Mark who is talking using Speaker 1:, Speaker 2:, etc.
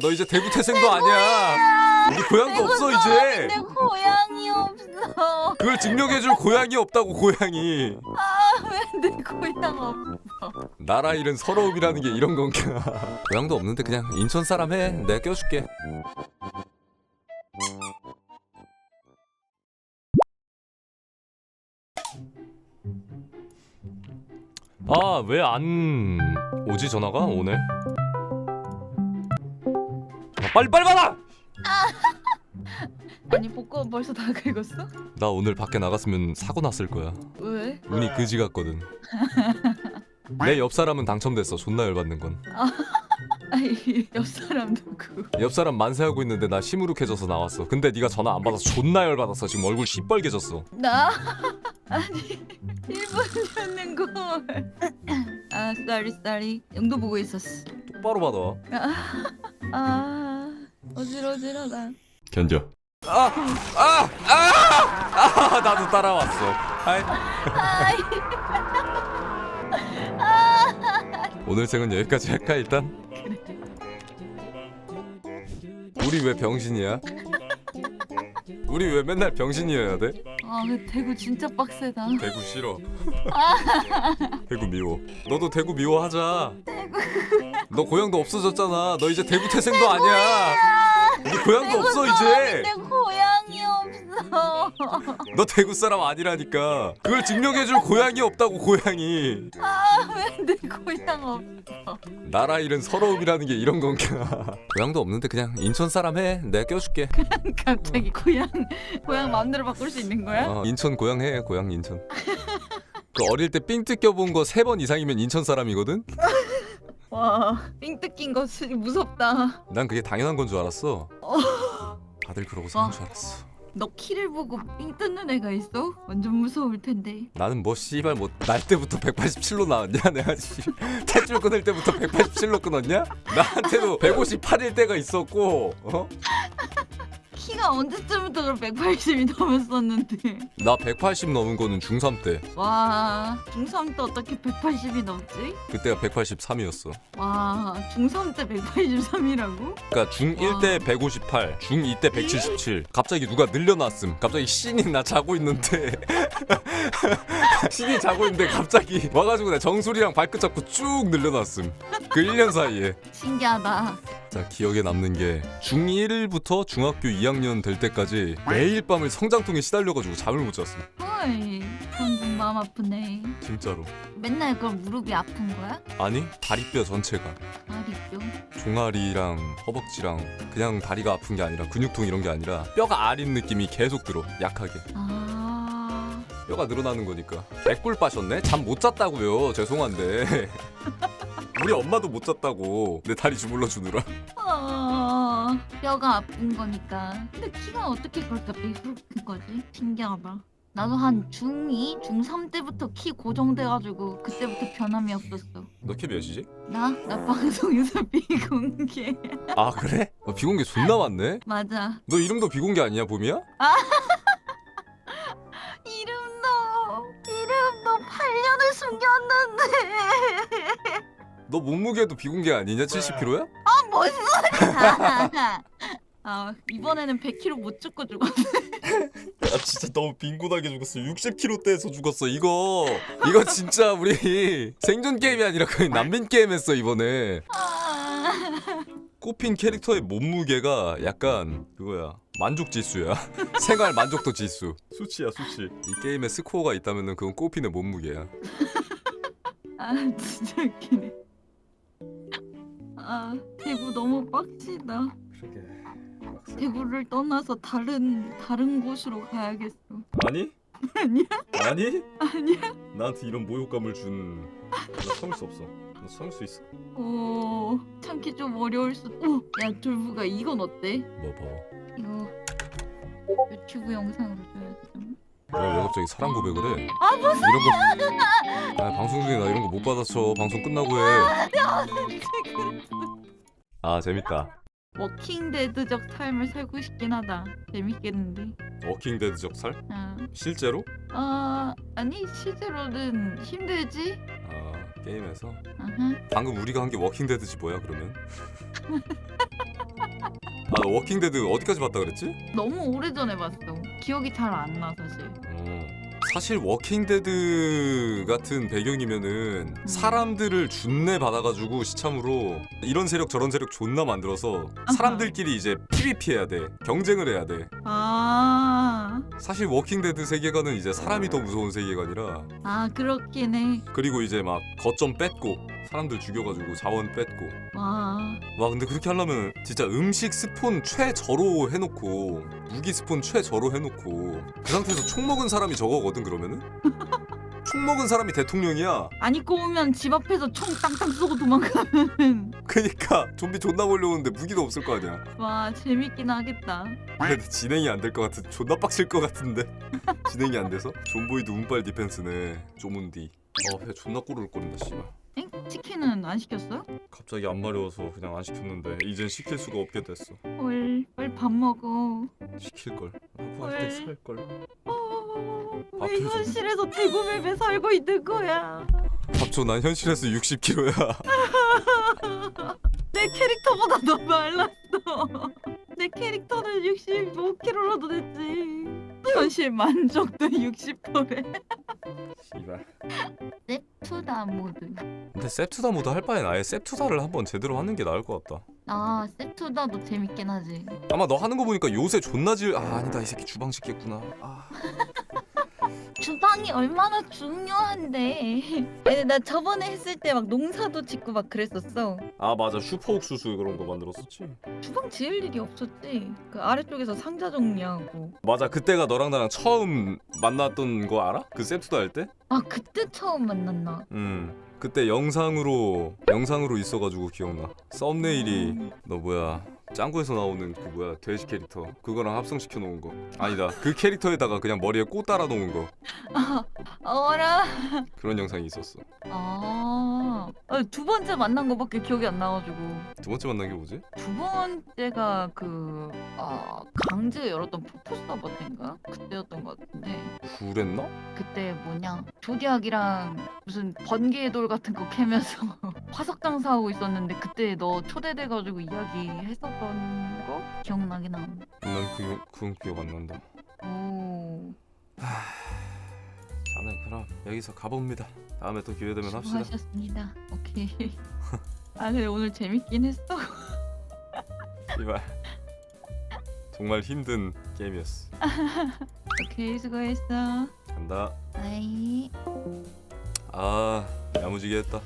Speaker 1: 너 이제 대구 태생도 아니야. 우리 고향도 없어 이제.
Speaker 2: 내 고향이 없어.
Speaker 1: 그걸 증명해줄 고향이 없다고 고향이.
Speaker 2: 왜내 고향 없어?
Speaker 1: 나라 일은 서러움이라는 게 이런 건가. 고향도 없는데 그냥 인천 사람 해. 내가 껴줄게. 아 왜 안 오지 전화가 오네. 아, 빨리 빨리 받아.
Speaker 2: 아니 복권 벌써 다 긁었어?
Speaker 1: 나 오늘 밖에 나갔으면 사고 났을 거야.
Speaker 2: 왜?
Speaker 1: 운이 그지 같거든. 내 옆 사람은 당첨됐어. 존나 열받는 건.
Speaker 2: 아니 옆 사람 누구?
Speaker 1: 옆 사람 만세하고 있는데 나 시무룩해져서 나왔어. 근데 네가 전화 안 받아서 존나 열받았어. 지금 얼굴 시뻘개졌어.
Speaker 2: 나? 아니 1분 듣는 걸. 아 쏘리 쏘리 영도 보고 있었어.
Speaker 1: 똑바로 받아.
Speaker 2: 아 어지러지러다.
Speaker 1: 견뎌. 아, 아, 아, 아, 나도 따라왔어. 아이. 오늘 생은 여기까지 할까 일단? 우리 왜 병신이야? 우리 왜 맨날 병신이어야 돼?
Speaker 2: 아 근데 대구 진짜 빡세다.
Speaker 1: 대구 싫어. 대구 미워. 너도 대구 미워하자. 너 고향도 없어졌잖아. 너 이제 대구 태생도 아니야. 우리 고향도 없어 이제.
Speaker 2: 내 고향이 없어.
Speaker 1: 너 대구 사람 아니라니까. 그걸 증명해줄 고향이 없다고 고향이.
Speaker 2: 아왜 내 고향 없어?
Speaker 1: 나라 일은 서러움이라는 게 이런 건가. 고향도 없는데 그냥 인천 사람 해. 내가 껴줄게.
Speaker 2: 갑자기 고향 고향 마음대로 바꿀 수 있는 거야?
Speaker 1: 어, 인천 고향 해. 고향 인천. 그 어릴 때 삥 뜯겨본 거 세 번 이상이면 인천 사람이거든.
Speaker 2: 와, 삥 뜯긴 거 수- 무섭다.
Speaker 1: 난 그게 당연한 건 줄 알았어. 다들 그러고 사는 줄 알았어.
Speaker 2: 너 키를 보고 삥 뜯는 애가 있어? 완전 무서울 텐데.
Speaker 1: 나는 뭐 씨발 뭐 날 때부터 187로 나왔냐 내가 씨 탯줄 끊을 때부터 187로 끊었냐? 나한테도 158일 때가 있었고 어?
Speaker 2: 키가 언제쯤부터 그럼 180이 넘었었는데.
Speaker 1: 나 180 넘은 거는 중3 때.
Speaker 2: 와, 중3 때 어떻게 180이 넘지?
Speaker 1: 그때가 183이었어.
Speaker 2: 와, 중3 때 183이라고?
Speaker 1: 그러니까 중1 때 158 중2 때 177 갑자기 누가 늘려놨음. 갑자기 신이 나 자고 있는데. 신이 자고 있는데 갑자기 와가지고 내 정수리랑 발끝 잡고 쭉 늘려놨음. 그 1년 사이에.
Speaker 2: 신기하다.
Speaker 1: 자 기억에 남는 게 중1부터 중학교 2학년 될 때까지 매일 밤을 성장통에 시달려가지고 잠을 못 잤어
Speaker 2: 헐, 그건 좀 마음 아프네.
Speaker 1: 진짜로
Speaker 2: 맨날 그럼 무릎이 아픈 거야?
Speaker 1: 아니 다리뼈 전체가
Speaker 2: 다리뼈?
Speaker 1: 종아리랑 허벅지랑 그냥 다리가 아픈 게 아니라 근육통 이런 게 아니라 뼈가 아린 느낌이 계속 들어 약하게
Speaker 2: 아,
Speaker 1: 뼈가 늘어나는 거니까 개꿀 빠셨네? 잠 못 잤다고요 죄송한데 우리 엄마도 못 잤다고 내 다리 주물러 주느라
Speaker 2: 아, 뼈가 아픈 거니까. 근데 키가 어떻게 그렇게 큰 거지? 신기하다. 나도 한 중2, 중3 때부터 키 고정돼가지고 그때부터 변함이 없었어.
Speaker 1: 너 키 몇이지?
Speaker 2: 나? 나 방송에서 비공개.
Speaker 1: 아 그래? 어, 비공개 존나 많네?
Speaker 2: 맞아.
Speaker 1: 너 이름도 비공개 아니야 봄이야?
Speaker 2: 이름도, 이름도 8년을 숨겼는데.
Speaker 1: 너 몸무게도 비공개 아니냐? 70kg야?
Speaker 2: 아, 뭔 소리야. 아, 이번에는 100kg 못 죽고 죽었어.
Speaker 1: 아 진짜 너무 빈곤하게 죽었어 60kg대에서 죽었어 이거 이거 진짜 우리 생존 게임이 아니라 거의 난민 게임 했어 이번에
Speaker 2: 아,
Speaker 1: 꼽힌 캐릭터의 몸무게가 약간 그거야 만족 지수야 생활 만족도 지수 수치야 수치 이 게임에 스코어가 있다면 그건 꼽히는 몸무게야
Speaker 2: 아, 진짜 웃기네. 아, 대구 너무 빡치다.
Speaker 1: 그러게
Speaker 2: 대구를 떠나서 다른 다른 곳으로 가야겠어.
Speaker 1: 아니?
Speaker 2: 아니야?
Speaker 1: 아니?
Speaker 2: 아니야?
Speaker 1: 나한테 이런 모욕감을 준너 참을 수 없어 너 참을 수 있어
Speaker 2: 오, 참기 좀 어려울 수. 오, 야 졸부가 이건 어때?
Speaker 1: 뭐봐
Speaker 2: 이거 유튜브 영상으로 줘야 되잖아.
Speaker 1: 왜, 왜 갑자기 사랑 고백을 해?
Speaker 2: 아 무슨?
Speaker 1: 이런 거 아, 방송 중에 나 이런 거 못 받아쳐 방송 끝나고 해아 재밌다
Speaker 2: 워킹 데드적 삶을 살고 싶긴 하다. 재밌겠는데.
Speaker 1: 워킹 데드적 살?
Speaker 2: 아,
Speaker 1: 실제로?
Speaker 2: 아 아니 실제로는 힘들지.
Speaker 1: 아 게임에서?
Speaker 2: 아하.
Speaker 1: 방금 우리가 한 게 워킹 데드지 뭐야 그러면? 워킹 데드 어디까지 봤다 그랬지?
Speaker 2: 너무 오래전에 봤어. 기억이 잘 안 나 사실.
Speaker 1: 어. 사실 워킹데드 같은 배경이면은 사람들을 준내 받아가지고 시참으로 이런 세력 저런 세력 존나 만들어서 사람들끼리 이제 PVP 해야 돼 경쟁을 해야 돼
Speaker 2: 아,
Speaker 1: 사실 워킹데드 세계관은 이제 사람이 더 무서운 세계관이라
Speaker 2: 아 그렇긴 해.
Speaker 1: 그리고 이제 막 거점 뺏고 사람들 죽여가지고 자원 뺏고.
Speaker 2: 와,
Speaker 1: 와 근데 그렇게 하려면 진짜 음식 스폰 최저로 해놓고 무기 스폰 최저로 해놓고 그 상태에서 총 먹은 사람이 저거거든 그러면은? 총 먹은 사람이 대통령이야.
Speaker 2: 안 입고 오면 집 앞에서 총 땅땅 쏘고 도망가는.
Speaker 1: 그니까 좀비 존나 몰려오는데 무기도 없을 거 아니야.
Speaker 2: 와, 재밌긴 하겠다.
Speaker 1: 근데 진행이 안 될 것 같은 존나 빡칠 것 같은데. 진행이 안 돼서? 존보이드 운빨 디펜스네. 쪼문디. 어배 존나 꼬르륵 거린다 씨발
Speaker 2: 엥? 치킨은 안 시켰어요?
Speaker 1: 갑자기 안 마려워서 그냥 안 시켰는데 이젠 시킬 수가 없게 됐어
Speaker 2: 헐, 빨리 밥 먹어.
Speaker 1: 시킬걸 하고
Speaker 2: 헐.
Speaker 1: 할때 살 걸
Speaker 2: 어, 왜
Speaker 1: 앞에서.
Speaker 2: 현실에서 대구맵에 살고 있는 거야?
Speaker 1: 밥줘 난 현실에서 60kg야
Speaker 2: 내 캐릭터보다 더 말랐어. 내 캐릭터는 65kg라도 됐지. 현실 만족도 60%래.
Speaker 1: 씨발
Speaker 2: 셉투다 모드.
Speaker 1: 근데 셉투다 모드 할 바엔 아예 셉투다를 한번 제대로 하는 게 나을 것 같다
Speaker 2: 아, 셉투다도 재밌긴 하지.
Speaker 1: 아마 너 하는 거 보니까 요새 존나 질 아 아니다 이 새끼 주방 짓겠구나 아
Speaker 2: 주방이 얼마나 중요한데. 근데 나 저번에 했을 때 막 농사도 짓고 막 그랬었어.
Speaker 1: 아 맞아 슈퍼 옥수수 그런 거 만들었었지
Speaker 2: 주방 지을 일이 없었지. 그 아래쪽에서 상자 정리하고.
Speaker 1: 맞아 그때가 너랑 나랑 처음 만났던 거 알아? 그 셉투다 할 때?
Speaker 2: 아, 그때 처음 만났나?
Speaker 1: 음 그때 영상으로 영상으로 있어가지고 기억나. 썸네일이 너 뭐야 짱구에서 나오는 그 뭐야 돼지 캐릭터. 그거랑 합성시켜 놓은 거. 아니다 그 캐릭터에다가 그냥 머리에 꽃 달아 놓은 거.
Speaker 2: 아, 어라.
Speaker 1: 그런 영상이 있었어
Speaker 2: 아, 아, 두 번째 만난 거밖에 기억이 안 나가지고
Speaker 1: 두 번째 만난 게 뭐지?
Speaker 2: 두 번째가 그 아, 강제 열었던 서버 때인가 그때였던 것 같은데
Speaker 1: 그랬나?
Speaker 2: 그때 뭐냐 조디악이랑 무슨 번개의 돌 같은 거 캐면서 화석 장사하고 있었는데 그때 너 초대돼가지고 이야기 했었던 거 기억나긴 함.
Speaker 1: 난 그, 그건 기억 안 난다
Speaker 2: 오,
Speaker 1: 자네 그럼 여기서 가봅니다 다음에 또 기회 되면 합시다
Speaker 2: 수고하셨습니다. 오케이. 아 근데 오늘 재밌긴 했어.
Speaker 1: 이발 정말 힘든 게임이었어
Speaker 2: 오케이 수고했어.
Speaker 1: 간다
Speaker 2: 바이.
Speaker 1: 아 야무지게 했다